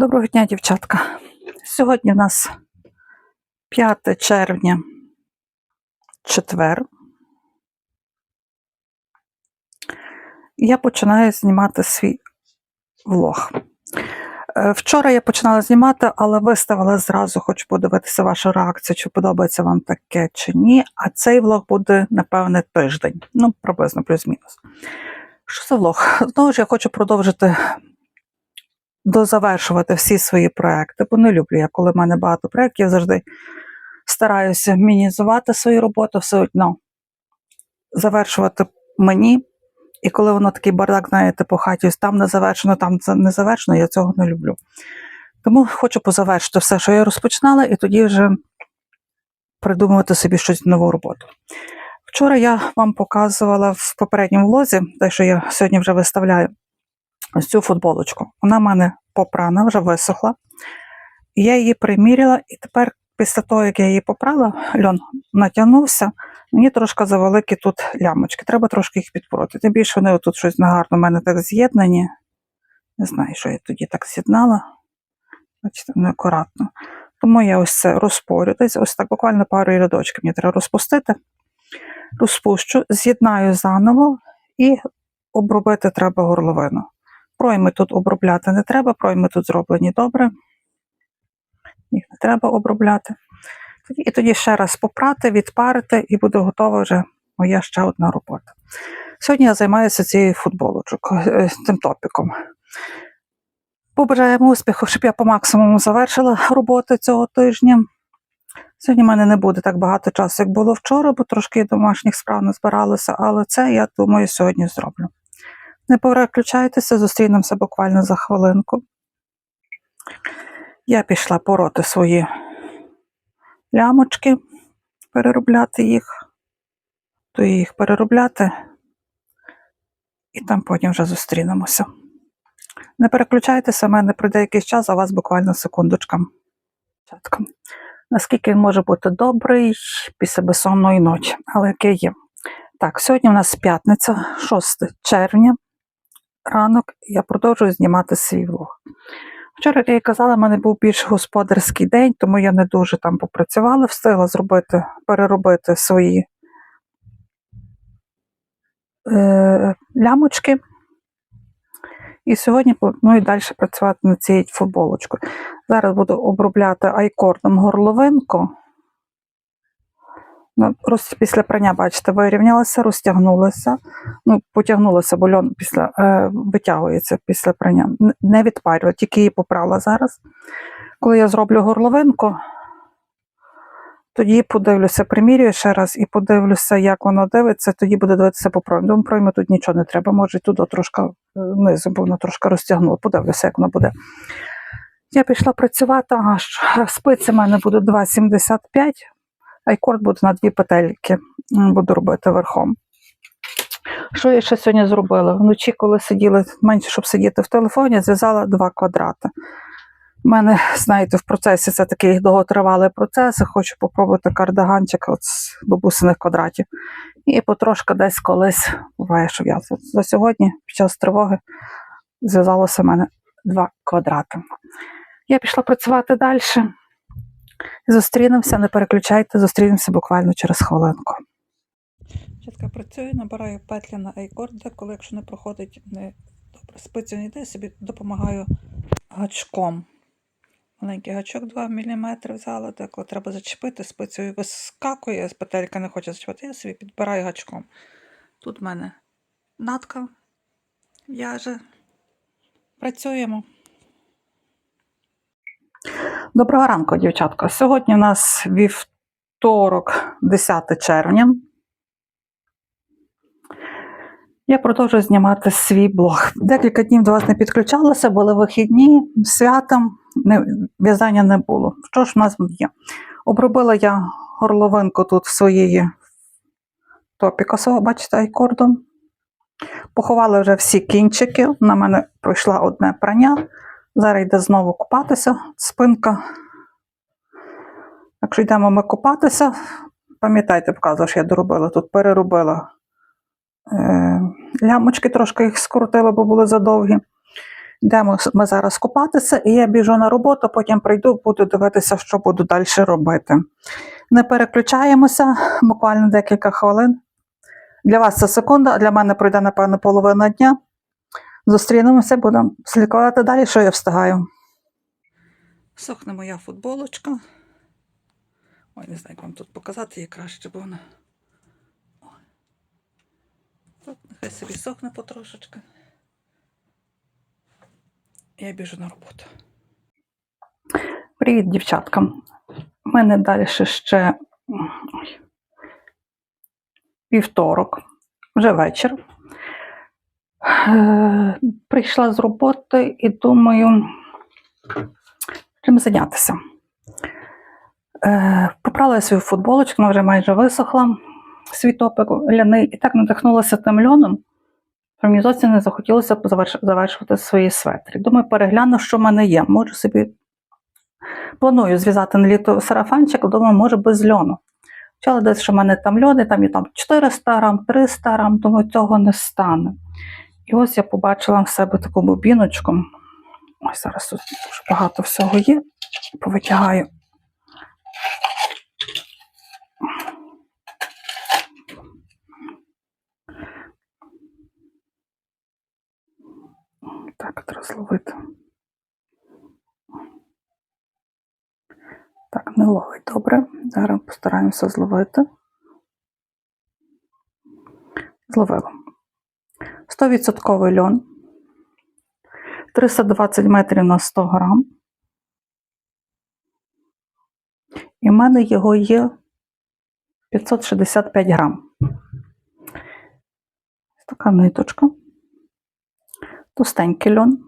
Доброго дня, дівчатка. Сьогодні у нас 5 червня, четвер. Я починаю знімати свій влог. Е, Вчора я починала знімати, але виставила зразу, хочу подивитися вашу реакцію, чи подобається вам таке чи ні. А цей влог буде, напевне, тиждень. Ну, приблизно плюс-мінус. Що за влог? Знову ж я хочу продовжити дозавершувати всі свої проекти, бо не люблю я, коли в мене багато проєктів, я завжди стараюся мінімізувати свою роботу, все одно завершувати мені. І коли воно такий бардак, знаєте, по хаті, там не завершено, там не завершено, я цього не люблю. Тому хочу позавершити все, що я розпочинала, і тоді вже придумувати собі щось нову роботу. Вчора я вам показувала в попередньому влозі, те, що я сьогодні вже виставляю, ось цю футболочку. Вона в мене попрана, вже висохла. Я її приміряла, і тепер, після того, як я її попрала, льон натягнувся, мені трошки завеликі тут лямочки. Треба трошки їх підпороти. Тим більше вони тут щось негарно в мене так з'єднані. Не знаю, що я тоді так з'єднала. Бачите, неакуратно. Тому я ось це розпорю. Десь ось так буквально пару рядочків мені треба розпустити. Розпущу, з'єднаю заново і обробити треба горловину. Пройми тут обробляти не треба, пройми тут зроблені добре. Їх не треба обробляти. І тоді ще раз попрати, відпарити, і буде готова вже моя ще одна робота. Сьогодні я займаюся цією футболочкою, е, цим топіком. Побажаємо успіху, щоб я по максимуму завершила роботи цього тижня. Сьогодні в мене не буде так багато часу, як було вчора, бо трошки домашніх справ не збиралося, але це, я думаю, сьогодні зроблю. Не переключайтеся, зустрінемося буквально за хвилинку. Я пішла пороти свої лямочки, переробляти їх, то їх переробляти, і там потім вже зустрінемося. Не переключайтеся, в мене пройде якийсь час, а вас буквально секундочка. Наскільки він може бути добрий після безсонної ночі, але яке є. Так, сьогодні у нас п'ятниця, 6 червня, ранок, я продовжую знімати свій влог. Вчора, як я казала, в мене був більш господарський день, тому я не дуже там попрацювала, встигла зробити, переробити свої е, лямочки. І сьогодні планую далі працювати над цією футболочкою. Зараз буду обробляти айкордом горловинку. Ну, після прання, бачите, вирівнялася, розтягнулася. Ну, потягнулася, бо після, е, витягується після прання. Не відпарюю, тільки її поправила зараз. Коли я зроблю горловинку, тоді подивлюся, примірюю ще раз і подивлюся, як воно дивиться, тоді буду дивитися по пройму. Думаю, пройму тут нічого не треба, може туди трошки е, низу, бо воно трошки розтягнуло. Подивлюся, як воно буде. Я пішла працювати, ага, спиці в мене будуть 2,75, айкорд буде на дві петельки, буду робити верхом. Що я ще сьогодні зробила? Вночі, коли сиділи, менше, щоб сидіти в телефоні, зв'язала два квадрати. У мене, знаєте, в процесі це такий довготривалий процес. Хочу попробувати кардиганчик от з бабусиних квадратів. І потрошки десь колись буває, що я за сьогодні, під час тривоги, зв'язалося в мене два квадрати. Я пішла працювати далі. Зустрінемося, не переключайте, зустрінемося буквально через хвилинку. Чітко працюю, набираю петлі на айкорд, деколи, якщо не проходить не добре, спицю не йде, собі допомагаю гачком. Маленький гачок 2 мм взяла, деколи треба зачепити, спицею вискакує, з петелька не хоче зачепити, я собі підбираю гачком. Тут в мене натка в'яже. Працюємо. Доброго ранку, дівчатка. Сьогодні у нас вівторок, 10 червня. Я продовжую знімати свій блог. Декілька днів до вас не підключалася, були вихідні, святом, в'язання не було. Що ж в нас є? Обробила я горловинку тут своєї топіка бачите, айкордом. Поховали вже всі кінчики. На мене пройшла одне прання. Зараз йде знову купатися, спинка. Якщо йдемо ми купатися, пам'ятайте, показувала, що я доробила тут, переробила е, лямочки, трошки їх скоротила, бо були задовгі. Йдемо ми зараз купатися, і я біжу на роботу, потім прийду, буду дивитися, що буду далі робити. Не переключаємося, буквально декілька хвилин. Для вас це секунда, а для мене пройде, напевно, половина дня. Зустрінемося, будемо слідкувати далі, що я встигаю. Сохне моя футболочка. Ой, не знаю, як вам тут показати її краще, бо вона. От, нехай собі сохне потрошечки. Я біжу на роботу. Привіт, дівчатка. У мене далі ще ой, вівторок, вже вечір. Е, Прийшла з роботи і думаю, чим зайнятися. Е, Попрала я свою футболочку, вона вже майже висохла, свій топик ляний, і так надихнулася тим льоном, що мені зовсім не захотілося завершувати свої светри. Думаю, перегляну, що в мене є. Можу собі планую зв'язати на літо сарафанчик, думаю, може без льону. Почала десь, що в мене там льони, там є там 400 грам, 300 грам, думаю, цього не стане. І ось я побачила в себе таку бобіночку. Ось зараз тут багато всього є. Повитягаю. Так, треба зловити. Так, не ловить добре. Зараз постараємося зловити. Зловила. 100% льон. 320 метрів на 100 грам. І в мене його є 565 грам. Така ниточка. Товстенький льон.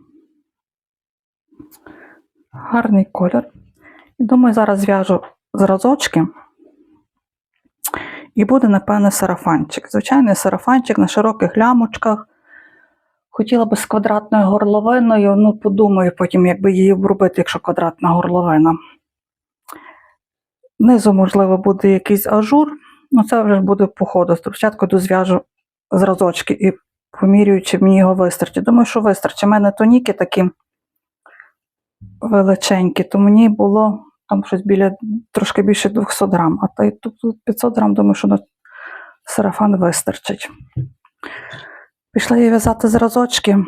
Гарний колір. І думаю, зараз зв'яжу зразочки. І буде, напевне, сарафанчик. Звичайний сарафанчик на широких лямочках. Хотіла би з квадратною горловиною, ну подумаю потім, як би її обробити, якщо квадратна горловина. Внизу, можливо, буде якийсь ажур, ну це вже буде по ходу. Спочатку дозв'яжу зразочки і помірюю, чи мені його вистачить. Думаю, що вистачить. У мене тоніки такі величенькі, то мені було там щось біля трошки більше 200 грам, а тут 500 грам, думаю, що на сарафан вистачить. Пішла я в'язати зразочки.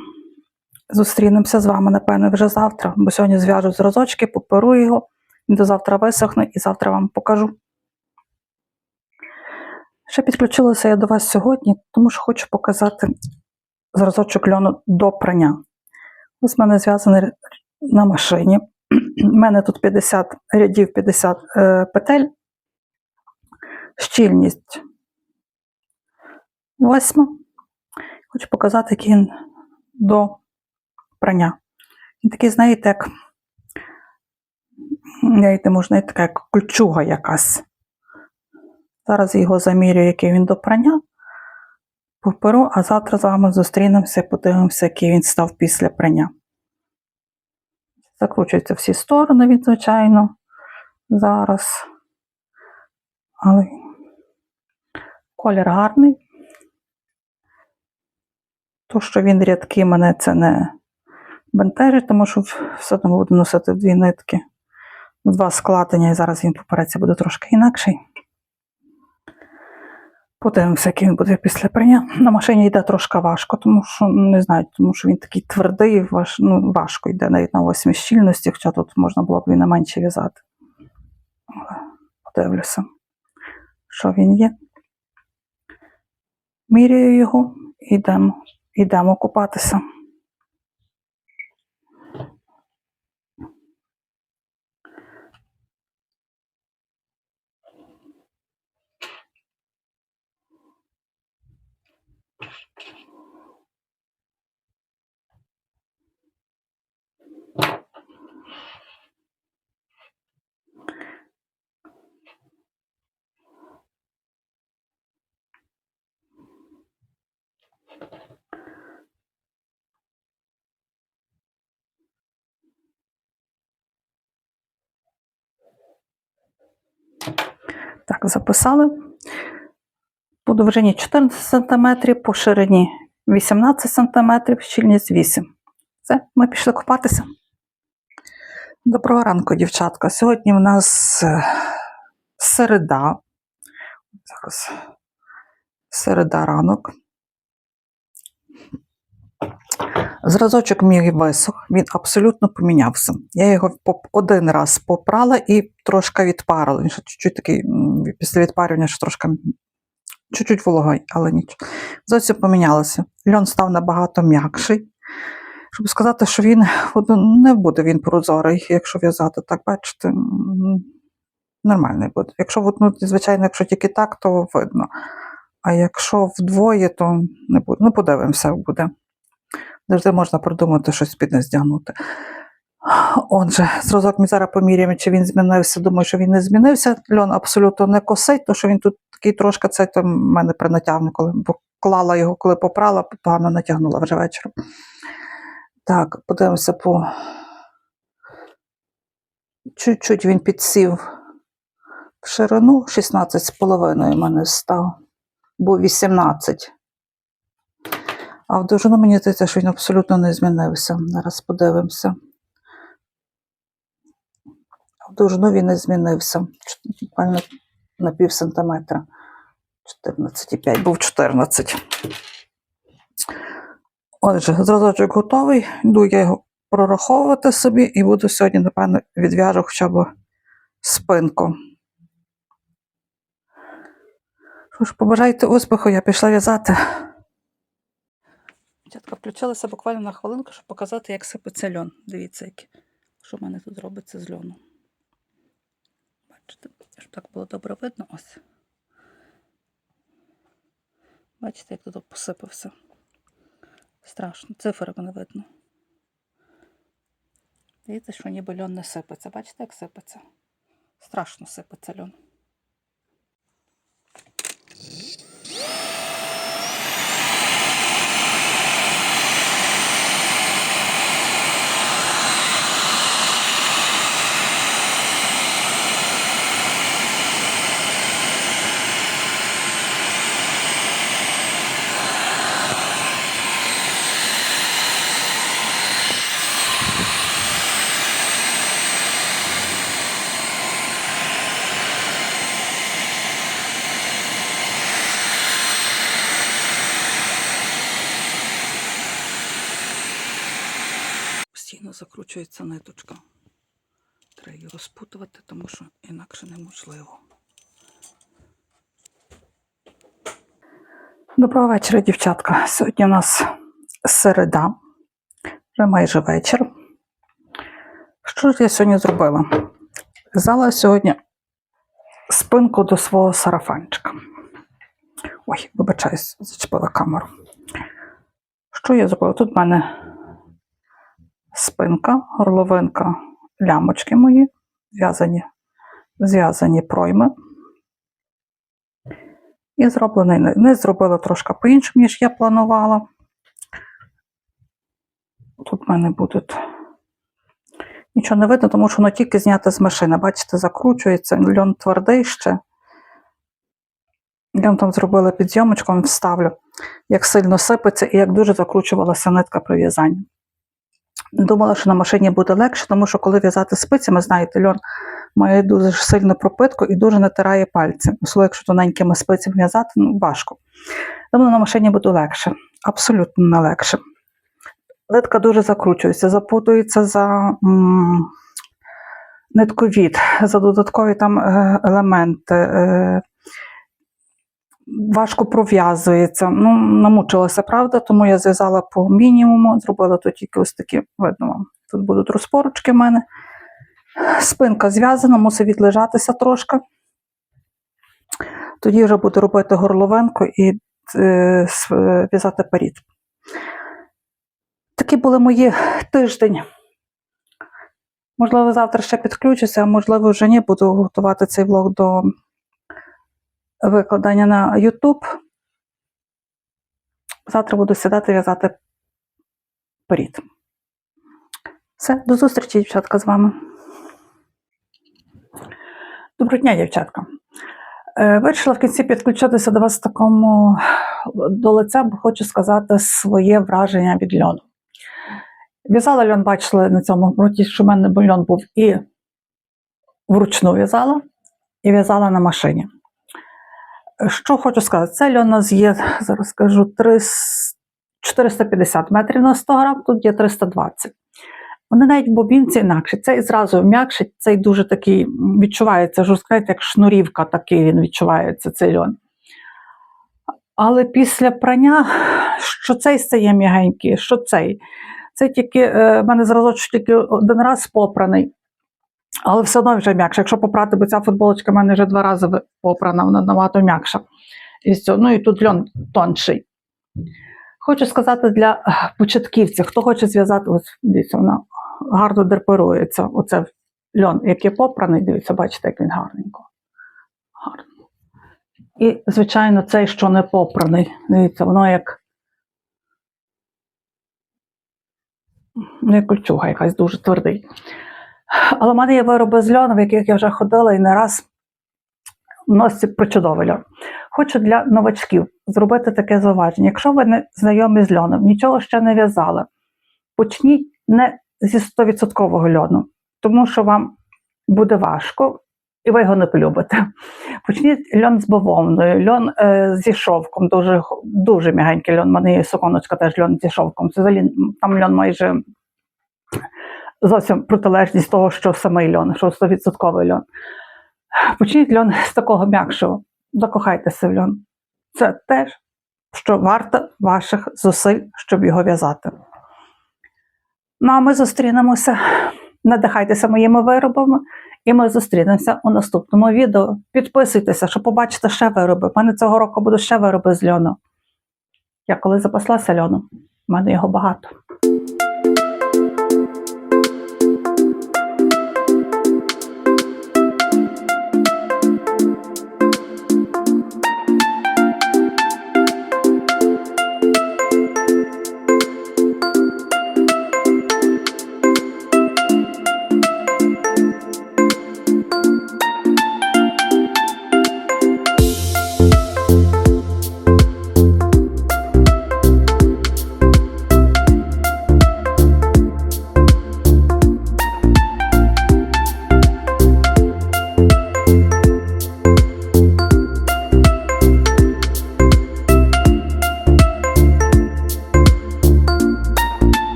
Зустрінемося з вами, напевно, вже завтра, бо сьогодні зв'яжу зразочки, поперу його, до завтра висохне і завтра вам покажу. Ще підключилася я до вас сьогодні, тому що хочу показати зразочок льону до прання. Ось в мене зв'язаний на машині. У мене тут 50 рядів, 50 е, петель. Щільність восьма. Хочу показати, він до прання. Він такий, знаєте, як, знаєте, можна така як кольчуга якась. Зараз його замірюю, який він до прання. Поперу, а завтра з вами зустрінемося і подивимося, який він став після прання. Закручується всі сторони він, звичайно, зараз. Але колір гарний. То, що він рядкий, мене це не бентежить, тому що все одно буду носити дві нитки, два складення, і зараз він попереться буде трошки інакший. Подивимося, який він буде після прання. На машині йде трошки важко, тому що ну, не знаю, тому що він такий твердий, важ, ну, важко йде навіть на 8 щільності, хоча тут можна було б і на менше в'язати. Але Подивлюся, що він є. Міряю його і йдемо, йдемо купатися. Так, записали. По довжині 14 см, по ширині 18 см, щільність 8 Все, ми пішли купатися. Доброго ранку, дівчатка. Сьогодні в нас е, середа. Зараз середа ранок. Зразочок мій висох, він абсолютно помінявся. Я його один раз попрала і трошки відпарила. Він ще чуть-чуть такий, після відпарювання, що трошки чуть-чуть вологий, але нічого. Зовсім помінялося. Льон став набагато м'якший. Щоб сказати, що він не буде він прозорий, якщо в'язати, так бачите, нормальний буде. Якщо, ну, звичайно, якщо тільки так, то видно. А якщо вдвоє, то не буде. Ну, подивимося, буде. Завжди можна продумати щось під не здягнути. Отже, зразок ми зараз поміряємо, чи він змінився. Думаю, що він не змінився. Льон абсолютно не косить, тому що він тут такий трошки це то в мене при натягну, коли бо клала його, коли попрала, погано натягнула вже вечором. Так, подивимося по. Чуть-чуть він підсів в ширину 16,5 в мене став, був 18. А в довжину мені здається, що він абсолютно не змінився. Зараз подивимося. В довжину він не змінився. Буквально на пів сантиметра. 14,5, був 14. Отже, зразочок готовий. Йду я його прораховувати собі і буду сьогодні, напевно, відв'яжу хоча б спинку. Що ж, побажайте успіху, я пішла в'язати. Дівчатка включилася буквально на хвилинку, щоб показати, як сипеться льон. Дивіться, яке, що в мене тут робиться з льону. Бачите, щоб так було добре видно. Ось. Бачите, як тут посипався. Страшно, цифри не видно. Дивіться, що ніби льон не сипеться. Бачите, як сипеться? Страшно сипеться льон. Закручується ниточка. Треба її розпутувати, тому що інакше неможливо. Доброго вечора, дівчатка. Сьогодні у нас середа, вже майже вечір. Що ж я сьогодні зробила? В'язала сьогодні спинку до свого сарафанчика. Ой, вибачаюсь, зачепила камеру. Що я зробила? Тут в мене спинка, горловинка, лямочки мої, зв'язані, зв'язані пройми. І зроблений не- зробила трошки по-іншому, ніж я планувала. Тут в мене будуть. Нічого не видно, тому що воно тільки знято з машини. Бачите, закручується, льон твердий ще. Вам там зробила підйомочку, вам вставлю, як сильно сипеться і як дуже закручувалася нитка при в'язанні. Думала, що на машині буде легше, тому що коли в'язати спицями, знаєте, льон має дуже сильну пропитку і дуже натирає пальці. Особливо, якщо тоненькими спицями в'язати, ну, важко. Думала, на машині буде легше. Абсолютно не легше. Нитка дуже закручується, запутується за м, нитковід, за додаткові там е, елементи. Е, важко пров'язується. Ну, намучилася, правда, тому я зв'язала по мінімуму, зробила тут тільки ось такі, видно вам. Тут будуть розпорочки в мене. Спинка зв'язана, мусить відлежатися трошки. Тоді вже буду робити горловинку і е, в'язати перід. Такі були мої тиждень. Можливо, завтра ще підключуся, а можливо, вже ні, буду готувати цей влог до викладання на YouTube. Завтра буду сідати в'язати перід. Все, до зустрічі, дівчатка, з вами. Доброго дня, дівчатка. Е, Вирішила в кінці підключитися до вас такому до лиця, бо хочу сказати своє враження від льону. В'язала льон, бачили на цьому роті, що в мене льон був і вручну в'язала, і в'язала на машині. Що хочу сказати, це у нас є, зараз скажу, 300 450 метрів на 100 грам, тут є 320. Вони навіть в бобінці інакші. Цей зразу м'якший, цей дуже такий відчувається, жорсткий, як шнурівка, такий він відчувається, цей льон. Але після прання, що цей стає м'ягенький, що цей. Це тільки, е, в мене зразочок тільки один раз попраний, але все одно вже м'якше. Якщо попрати, бо ця футболочка в мене вже два рази попрана, вона набагато м'якша. І цього. Ну і тут льон тонший. Хочу сказати для е, початківців, хто хоче зв'язати, ось дивіться, вона гарно дерперується. Оце льон, який попраний, дивіться, бачите, як він гарненько. Гарно. І, звичайно, цей, що не попраний. Дивіться, воно як. Ну, як кольчуга якась дуже твердий. Але в мене є вироби з льону, в яких я вже ходила і не раз в носі причудовий льон. Хочу для новачків зробити таке зауваження. Якщо ви не знайомі з льоном, нічого ще не в'язали, почніть не зі 100% льону, тому що вам буде важко і ви його не полюбите. Почніть льон з бавовною, льон е, зі шовком, дуже, дуже м'ягенький льон. У мене є суконочка теж льон зі шовком. Взагалі там льон майже зовсім протилежність того, що самий льон, що 100% льон. Почніть льон з такого м'якшого. Закохайтеся в льон. Це те, що варто ваших зусиль, щоб його в'язати. Ну а ми зустрінемося. Надихайтеся моїми виробами, і ми зустрінемося у наступному відео. Підписуйтеся, щоб побачити ще вироби. У мене цього року будуть ще вироби з льону. Я коли запаслася льону, в мене його багато.